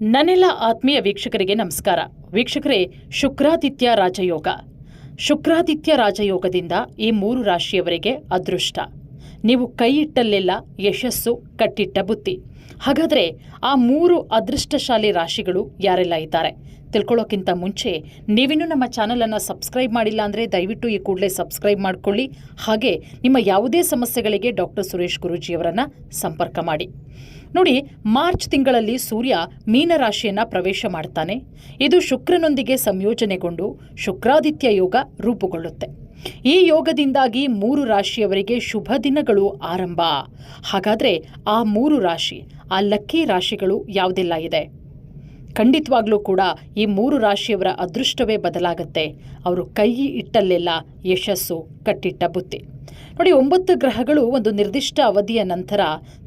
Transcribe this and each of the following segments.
ನನ್ನೆಲ್ಲ ಆತ್ಮೀಯ ವೀಕ್ಷಕರಿಗೆ ನಮಸ್ಕಾರ. ವೀಕ್ಷಕರೇ ಶುಕ್ರಾದಿತ್ಯ ರಾಜಯೋಗ. ಶುಕ್ರಾದಿತ್ಯ ರಾಜಯೋಗದಿಂದ ಈ ಮೂರು ರಾಶಿಯವರಿಗೆ ಅದೃಷ್ಟ. ನೀವು ಕೈ ಇಟ್ಟಲ್ಲೆಲ್ಲ ಯಶಸ್ಸು, ಕಟ್ಟಿಟ್ಟ ಬುತ್ತಿ ಹಾಗಾದರೆ ಆ ಮೂರು ಅದೃಷ್ಟಶಾಲಿ ರಾಶಿಗಳು ಯಾರೆಲ್ಲ ಇದ್ದಾರೆ? ತಿಳ್ಕೊಳ್ಳೋಕ್ಕಿಂತ ಮುಂಚೆ ನೀವಿನ್ನೂ ನಮ್ಮ ಚಾನಲನ್ನು ಸಬ್ಸ್ಕ್ರೈಬ್ ಮಾಡಿಲ್ಲ ಅಂದರೆ ದಯವಿಟ್ಟು ಈ ಕೂಡಲೇ ಸಬ್ಸ್ಕ್ರೈಬ್ ಮಾಡಿಕೊಳ್ಳಿ. ಹಾಗೆ ನಿಮ್ಮ ಯಾವುದೇ ಸಮಸ್ಯೆಗಳಿಗೆ ಡಾಕ್ಟರ್ ಸುರೇಶ್ ಗುರೂಜಿಯವರನ್ನು ಸಂಪರ್ಕ ಮಾಡಿ. ನೋಡಿ, ಮಾರ್ಚ್ ತಿಂಗಳಲ್ಲಿ ಸೂರ್ಯ ಮೀನರಾಶಿಯನ್ನ ಪ್ರವೇಶ ಮಾಡ್ತಾನೆ. ಇದು ಶುಕ್ರನೊಂದಿಗೆ ಸಂಯೋಜನೆಗೊಂಡು ಶುಕ್ರಾದಿತ್ಯ ಯೋಗ ರೂಪುಗೊಳ್ಳುತ್ತೆ. ಈ ಯೋಗದಿಂದಾಗಿ ಮೂರು ರಾಶಿಯವರಿಗೆ ಶುಭ ದಿನಗಳು ಆರಂಭ. ಹಾಗಾದರೆ ಆ ಮೂರು ರಾಶಿ, ಆ ಲಕ್ಕಿ ರಾಶಿಗಳು ಯಾವುದೆಲ್ಲ ಇದೆ? ಖಂಡಿತವಾಗ್ಲೂ ಕೂಡ ಈ ಮೂರು ರಾಶಿಯವರ ಅದೃಷ್ಟವೇ ಬದಲಾಗತ್ತೆ. ಅವರು ಕೈ ಇಟ್ಟಲ್ಲೆಲ್ಲ ಯಶಸ್ಸು, ಕಟ್ಟಿಟ್ಟ ಬುತ್ತಿ ನೋಡಿ, ಒಂಬತ್ತು ಗ್ರಹಗಳು ಒಂದು ನಿರ್ದಿಷ್ಟ ಅವಧಿಯ ನಂತರ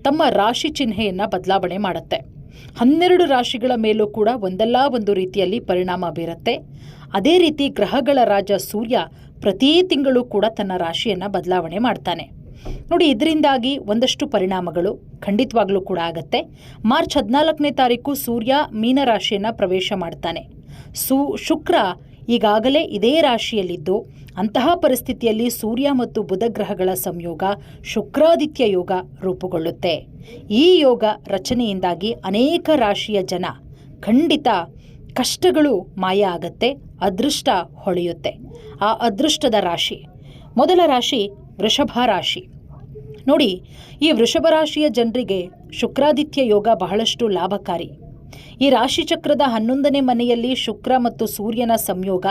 ತಮ್ಮ ರಾಶಿ ಚಿಹ್ನೆಯನ್ನು ಬದಲಾವಣೆ ಮಾಡುತ್ತೆ. ಹನ್ನೆರಡು ರಾಶಿಗಳ ಮೇಲೂ ಕೂಡ ಒಂದಲ್ಲ ಒಂದು ರೀತಿಯಲ್ಲಿ ಪರಿಣಾಮ ಬೀರುತ್ತೆ. ಅದೇ ರೀತಿ ಗ್ರಹಗಳ ರಾಜ ಸೂರ್ಯ ಪ್ರತಿ ತಿಂಗಳು ಕೂಡ ತನ್ನ ರಾಶಿಯನ್ನು ಬದಲಾವಣೆ ಮಾಡ್ತಾನೆ. ನೋಡಿ, ಇದರಿಂದಾಗಿ ಒಂದಷ್ಟು ಪರಿಣಾಮಗಳು ಖಂಡಿತವಾಗ್ಲೂ ಕೂಡ ಆಗತ್ತೆ. ಮಾರ್ಚ್ ಹದಿನಾಲ್ಕನೇ ತಾರೀಕು ಸೂರ್ಯ ಮೀನರಾಶಿಯನ್ನು ಪ್ರವೇಶ ಮಾಡ್ತಾನೆ. ಸು, ಶುಕ್ರ ಈಗಾಗಲೇ ಇದೇ ರಾಶಿಯಲ್ಲಿದ್ದು, ಅಂತಹ ಪರಿಸ್ಥಿತಿಯಲ್ಲಿ ಸೂರ್ಯ ಮತ್ತು ಬುಧ ಗ್ರಹಗಳ ಸಂಯೋಗ ಶುಕ್ರಾದಿತ್ಯ ಯೋಗ ರೂಪುಗೊಳ್ಳುತ್ತೆ. ಈ ಯೋಗ ರಚನೆಯಿಂದಾಗಿ ಅನೇಕ ರಾಶಿಯ ಜನ ಖಂಡಿತ ಕಷ್ಟಗಳು ಮಾಯ ಆಗತ್ತೆ, ಅದೃಷ್ಟ ಹೊಳೆಯುತ್ತೆ. ಆ ಅದೃಷ್ಟದ ರಾಶಿ, ಮೊದಲ ರಾಶಿ ವೃಷಭ ರಾಶಿ. ನೋಡಿ, ಈ ವೃಷಭ ರಾಶಿಯ ಜನರಿಗೆ ಶುಕ್ರಾದಿತ್ಯ ಯೋಗ ಬಹಳಷ್ಟು ಲಾಭಕಾರಿ. ಈ ರಾಶಿಚಕ್ರದ ಹನ್ನೊಂದನೇ ಮನೆಯಲ್ಲಿ ಶುಕ್ರ ಮತ್ತು ಸೂರ್ಯನ ಸಂಯೋಗ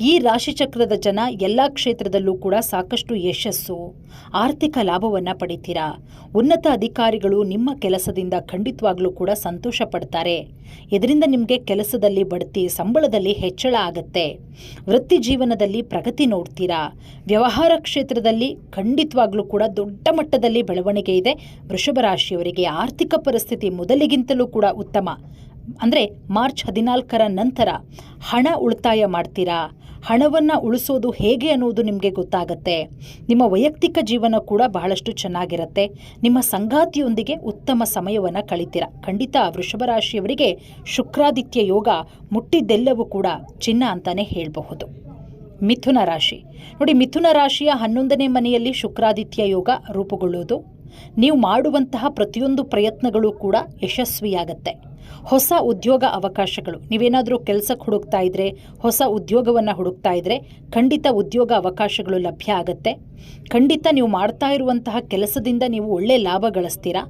ಈ ರಾಶಿಚಕ್ರದ ಜನ ಎಲ್ಲ ಕ್ಷೇತ್ರದಲ್ಲೂ ಕೂಡ ಸಾಕಷ್ಟು ಯಶಸ್ಸು, ಆರ್ಥಿಕ ಲಾಭವನ್ನು ಪಡಿತೀರಾ? ಉನ್ನತ ಅಧಿಕಾರಿಗಳು ನಿಮ್ಮ ಕೆಲಸದಿಂದ ಖಂಡಿತವಾಗ್ಲೂ ಕೂಡ ಸಂತೋಷ ಪಡ್ತಾರೆ. ಇದರಿಂದ ನಿಮಗೆ ಕೆಲಸದಲ್ಲಿ ಬಡ್ತಿ, ಸಂಬಳದಲ್ಲಿ ಹೆಚ್ಚಳ ಆಗತ್ತೆ. ವೃತ್ತಿ ಜೀವನದಲ್ಲಿ ಪ್ರಗತಿ ನೋಡ್ತೀರಾ? ವ್ಯವಹಾರ ಕ್ಷೇತ್ರದಲ್ಲಿ ಖಂಡಿತವಾಗ್ಲೂ ಕೂಡ ದೊಡ್ಡ ಮಟ್ಟದಲ್ಲಿ ಬೆಳವಣಿಗೆ ಇದೆ. ವೃಷಭ ರಾಶಿಯವರಿಗೆ ಆರ್ಥಿಕ ಪರಿಸ್ಥಿತಿ ಮೊದಲಿಗಿಂತಲೂ ಕೂಡ ಉತ್ತಮ. ಅಂದರೆ ಮಾರ್ಚ್ ಹದಿನಾಲ್ಕರ ನಂತರ ಹಣ ಉಳಿತಾಯ ಮಾಡ್ತೀರಾ? ಹಣವನ್ನು ಉಳಿಸೋದು ಹೇಗೆ ಅನ್ನೋದು ನಿಮಗೆ ಗೊತ್ತಾಗತ್ತೆ. ನಿಮ್ಮ ವೈಯಕ್ತಿಕ ಜೀವನ ಕೂಡ ಬಹಳಷ್ಟು ಚೆನ್ನಾಗಿರುತ್ತೆ. ನಿಮ್ಮ ಸಂಗಾತಿಯೊಂದಿಗೆ ಉತ್ತಮ ಸಮಯವನ್ನು ಕಳಿತೀರ? ಖಂಡಿತ ವೃಷಭ ರಾಶಿಯವರಿಗೆ ಶುಕ್ರಾದಿತ್ಯ ಯೋಗ ಮುಟ್ಟಿದ್ದೆಲ್ಲವೂ ಕೂಡ ಚಿನ್ನ ಅಂತಾನೆ ಹೇಳಬಹುದು. ಮಿಥುನ ರಾಶಿ. ನೋಡಿ, ಮಿಥುನ ರಾಶಿಯ ಹನ್ನೊಂದನೇ ಮನೆಯಲ್ಲಿ ಶುಕ್ರಾದಿತ್ಯ ಯೋಗ ರೂಪುಗೊಳ್ಳೋದು ನೀವು ಮಾಡುವಂತಹ ಪ್ರತಿಯೊಂದು ಪ್ರಯತ್ನಗಳು ಕೂಡ ಯಶಸ್ವಿಯಾಗತ್ತೆ. ಹೊಸ ಉದ್ಯೋಗ ಅವಕಾಶಗಳು. ನೀವೇನಾದರೂ ಕೆಲಸಕ್ಕೆ ಹುಡುಕ್ತಾ ಇದ್ರೆ, ಹೊಸ ಉದ್ಯೋಗವನ್ನು ಹುಡುಕ್ತಾ ಇದ್ರೆ ಖಂಡಿತ ಉದ್ಯೋಗ ಅವಕಾಶಗಳು ಲಭ್ಯ ಆಗುತ್ತೆ. ಖಂಡಿತ ನೀವು ಮಾಡ್ತಾ ಇರುವಂತಹ ಕೆಲಸದಿಂದ ನೀವು ಒಳ್ಳೆ ಲಾಭ ಗಳಿಸ್ತೀರಾ?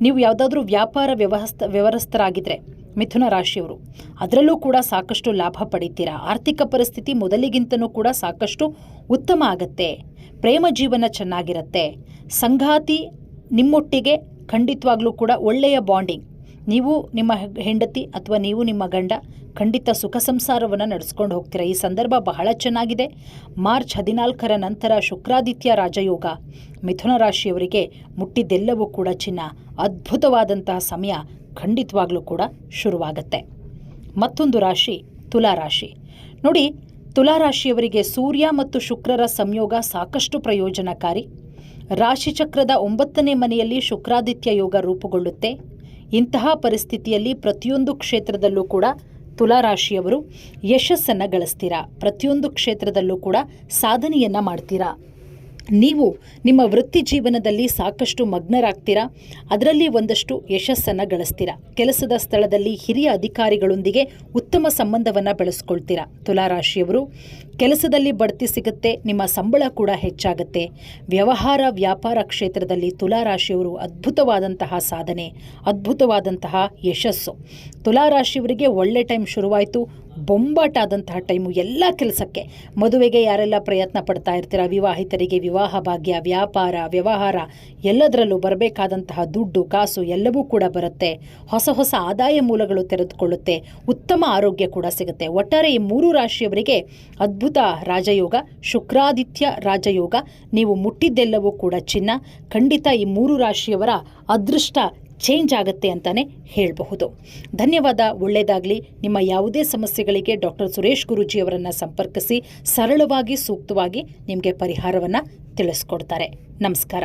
ನೀವು ಯಾವುದಾದ್ರೂ ವ್ಯಾಪಾರ ವ್ಯವಸ್ಥ, ವ್ಯವಸ್ಥರಾಗಿದ್ರೆ ಮಿಥುನ ರಾಶಿಯವರು, ಅದರಲ್ಲೂ ಕೂಡ ಸಾಕಷ್ಟು ಲಾಭ ಪಡಿತೀರಾ? ಆರ್ಥಿಕ ಪರಿಸ್ಥಿತಿ ಮೊದಲಿಗಿಂತನೂ ಕೂಡ ಸಾಕಷ್ಟು ಉತ್ತಮ ಆಗತ್ತೆ. ಪ್ರೇಮ ಜೀವನ ಚೆನ್ನಾಗಿರುತ್ತೆ. ಸಂಗಾತಿ ನಿಮ್ಮೊಟ್ಟಿಗೆ ಖಂಡಿತವಾಗ್ಲೂ ಕೂಡ ಒಳ್ಳೆಯ ಬಾಂಡಿಂಗ್ ನೀವು ನಿಮ್ಮ ಹೆಂಡತಿ ಅಥವಾ ನೀವು ನಿಮ್ಮ ಗಂಡ ಖಂಡಿತ ಸುಖ ಸಂಸಾರವನ್ನು ನಡೆಸ್ಕೊಂಡು ಹೋಗ್ತೀರಾ. ಈ ಸಂದರ್ಭ ಬಹಳ ಚೆನ್ನಾಗಿದೆ. ಮಾರ್ಚ್ ಹದಿನಾಲ್ಕರ ನಂತರ ಶುಕ್ರಾದಿತ್ಯ ರಾಜಯೋಗ. ಮಿಥುನ ರಾಶಿಯವರಿಗೆ ಮುಟ್ಟಿದ್ದೆಲ್ಲವೂ ಕೂಡ ಚಿನ್ನ. ಅದ್ಭುತವಾದಂತಹ ಸಮಯ ಖಂಡಿತವಾಗ್ಲೂ ಕೂಡ ಶುರುವಾಗುತ್ತೆ. ಮತ್ತೊಂದು ರಾಶಿ, ತುಲಾ ರಾಶಿ. ನೋಡಿ, ತುಲಾ ರಾಶಿಯವರಿಗೆ ಸೂರ್ಯ ಮತ್ತು ಶುಕ್ರರ ಸಂಯೋಗ ಸಾಕಷ್ಟು ಪ್ರಯೋಜನಕಾರಿ. ರಾಶಿಚಕ್ರದ ಒಂಬತ್ತನೇ ಮನೆಯಲ್ಲಿ ಶುಕ್ರಾದಿತ್ಯ ಯೋಗ ರೂಪುಗೊಳ್ಳುತ್ತೆ. ಇಂತಹ ಪರಿಸ್ಥಿತಿಯಲ್ಲಿ ಪ್ರತಿಯೊಂದು ಕ್ಷೇತ್ರದಲ್ಲೂ ಕೂಡ ತುಲಾರಾಶಿಯವರು ಯಶಸ್ಸನ್ನು ಗಳಿಸ್ತೀರಾ? ಪ್ರತಿಯೊಂದು ಕ್ಷೇತ್ರದಲ್ಲೂ ಕೂಡ ಸಾಧನೆಯನ್ನು ಮಾಡ್ತೀರಾ? ನೀವು ನಿಮ್ಮ ವೃತ್ತಿ ಜೀವನದಲ್ಲಿ ಸಾಕಷ್ಟು ಮಗ್ನರಾಗ್ತೀರಾ? ಅದರಲ್ಲಿ ಒಂದಷ್ಟು ಯಶಸ್ಸನ್ನು ಗಳಿಸ್ತೀರಾ? ಕೆಲಸದ ಸ್ಥಳದಲ್ಲಿ ಹಿರಿಯ ಅಧಿಕಾರಿಗಳೊಂದಿಗೆ ಉತ್ತಮ ಸಂಬಂಧವನ್ನು ಬೆಳೆಸ್ಕೊಳ್ತೀರಾ? ತುಲಾರಾಶಿಯವರು, ಕೆಲಸದಲ್ಲಿ ಬಡ್ತಿ ಸಿಗುತ್ತೆ, ನಿಮ್ಮ ಸಂಬಳ ಕೂಡ ಹೆಚ್ಚಾಗುತ್ತೆ. ವ್ಯವಹಾರ ವ್ಯಾಪಾರ ಕ್ಷೇತ್ರದಲ್ಲಿ ತುಲಾರಾಶಿಯವರು ಅದ್ಭುತವಾದಂತಹ ಸಾಧನೆ, ಅದ್ಭುತವಾದಂತಹ ಯಶಸ್ಸು. ತುಲಾರಾಶಿಯವರಿಗೆ ಒಳ್ಳೆ ಟೈಮ್ ಶುರುವಾಯಿತು ಬೊಂಬಾಟ ಆದಂತಹ ಟೈಮು ಎಲ್ಲ ಕೆಲಸಕ್ಕೆ. ಮದುವೆಗೆ ಯಾರೆಲ್ಲ ಪ್ರಯತ್ನ ಪಡ್ತಾ ಇರ್ತೀರ? ವಿವಾಹಿತರಿಗೆ ವಿವಾಹ ಭಾಗ್ಯ, ವ್ಯಾಪಾರ, ವ್ಯವಹಾರ ಎಲ್ಲದರಲ್ಲೂ ಬರಬೇಕಾದಂತಹ ದುಡ್ಡು, ಕಾಸು ಎಲ್ಲವೂ ಕೂಡ ಬರುತ್ತೆ. ಹೊಸ ಹೊಸ ಆದಾಯ ಮೂಲಗಳು ತೆರೆದುಕೊಳ್ಳುತ್ತೆ. ಉತ್ತಮ ಆರೋಗ್ಯ ಕೂಡ ಸಿಗುತ್ತೆ. ಒಟ್ಟಾರೆ ಈ ಮೂರು ರಾಶಿಯವರಿಗೆ ಅದ್ಭುತ ರಾಜಯೋಗ, ಶುಕ್ರಾದಿತ್ಯ ರಾಜಯೋಗ, ನೀವು ಮುಟ್ಟಿದ್ದೆಲ್ಲವೂ ಕೂಡ ಚಿನ್ನ. ಖಂಡಿತ ಈ ಮೂರು ರಾಶಿಯವರ ಅದೃಷ್ಟ ಚೇಂಜ್ ಆಗುತ್ತೆ ಅಂತಲೇ ಹೇಳಬಹುದು. ಧನ್ಯವಾದ ಒಳ್ಳೆಯದಾಗಲಿ ನಿಮ್ಮ ಯಾವುದೇ ಸಮಸ್ಯೆಗಳಿಗೆ ಡಾಕ್ಟರ್ ಸುರೇಶ್ ಗುರೂಜಿಯವರನ್ನು ಸಂಪರ್ಕಿಸಿ ಸರಳವಾಗಿ, ಸೂಕ್ತವಾಗಿ ನಿಮಗೆ ಪರಿಹಾರವನ್ನು ತಿಳಿಸ್ಕೊಡ್ತಾರೆ. ನಮಸ್ಕಾರ.